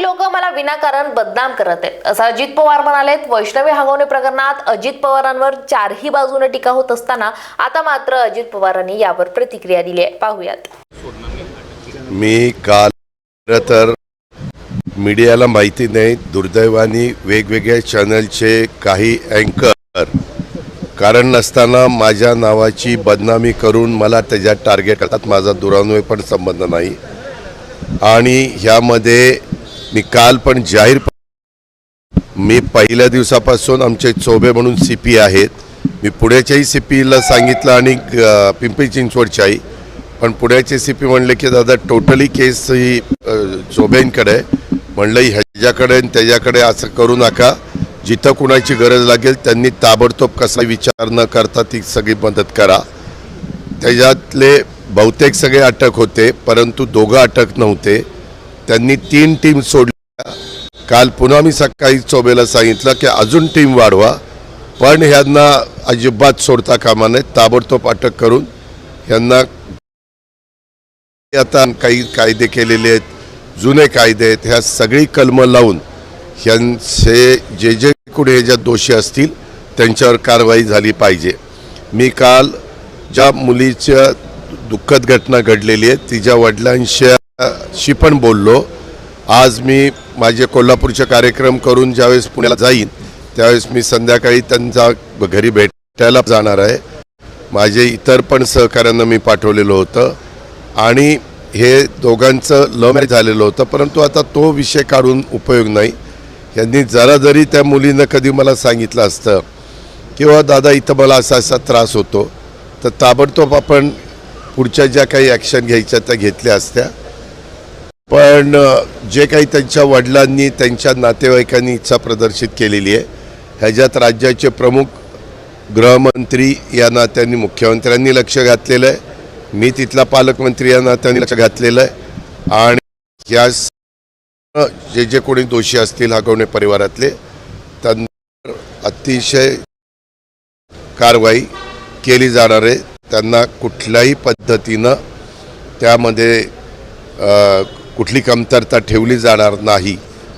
काही लोक मला विनाकारण बदनाम करत आहेत. असं अजित पवार म्हणालेत वैष्णवी हंगवणे प्रकरणात अजित पवारांवर चारही बाजूने टीका होत असताना आता मात्र अजित पवारांनी यावर प्रतिक्रिया दिली आहे. पाहूयात. मी काल खरं तर मीडियाला माहिती नाही दुर्दैवाने वेगवेगळ्या चॅनलचे काही अँकर कारण नसताना माझ्या नावाची बदनामी करून मला त्याच्यात टार्गेट करतात. माझा दुरान्वय पण संबंध नाही. आणि ह्यामध्ये मी काल पण जाहीर मी पहिल्या दिवसापासून आमचे चोबे म्हणून सी पी आहेत. मी पुण्याच्याही सी पीला सांगितलं आणि पिंपरी चिंचवडच्याही. पण पुण्याचे सी पी म्हणले की दादा टोटली केस ही चोबेंकडे म्हणलं ह्याच्याकडे आणि त्याच्याकडे असं करू नका. जिथं कुणाची गरज लागेल त्यांनी ताबडतोब कसा विचार न करता ती सगळी मदत करा. त्याच्यातले बहुतेक सगळे अटक होते परंतु दोघं अटक नव्हते. त्यांनी तीन टीम सोडल्या. काल पुन्हा मी सकाळी चोबेला सांगितलं की अजून टीम वाढवा पण ह्यांना अजिबात सोडता कामा नये ताबडतोब अटक करून ह्यांना आता काही कायदे केलेले आहेत जुने कायदे आहेत ह्या सगळी कलमं लावून ह्यांचे जे जे कुठे ह्याच्यात दोषी असतील त्यांच्यावर कारवाई झाली पाहिजे. मी काल ज्या मुलीच्या दुःखद घटना घडलेली आहे तिच्या वडिलांशी शी पण बोललो. आज मी माझे कोल्हापूरचे कार्यक्रम करून ज्यावेळेस पुण्याला जाईन त्यावेळेस मी संध्याकाळी त्यांचा घरी भेटायला जाणार आहे. माझे इतर पण सहकाऱ्यांना मी पाठवलेलं होतं आणि हे दोघांचं लव मॅरेज झालेलं होतं परंतु आता तो विषय काढून उपयोग नाही. यांनी जरा जरी त्या मुलीनं कधी मला सांगितलं असतं किंवा दादा इथं मला असा असा त्रास होतो तर ताबडतोब आपण पुढच्या ज्या काही ॲक्शन घ्यायच्या त्या घेतल्या असत्या. पण जे काही त्यांच्या वडिलांनी त्यांच्या नातेवाईकांनी इच्छा प्रदर्शित केलेली आहे ह्याच्यात राज्याचे प्रमुख गृहमंत्री या नात्यांनी मुख्यमंत्र्यांनी लक्ष घातलेलं आहे. मी तिथला पालकमंत्री या नात्याने लक्ष घातलेलं आहे. आणि या जे जे कोणी दोषी असतील हागवणे परिवारातले त्यांना अतिशय कारवाई केली जाणार आहे. त्यांना कुठल्याही पद्धतीनं त्यामध्ये कुठली कमतरता ठेवली जाणार नाही.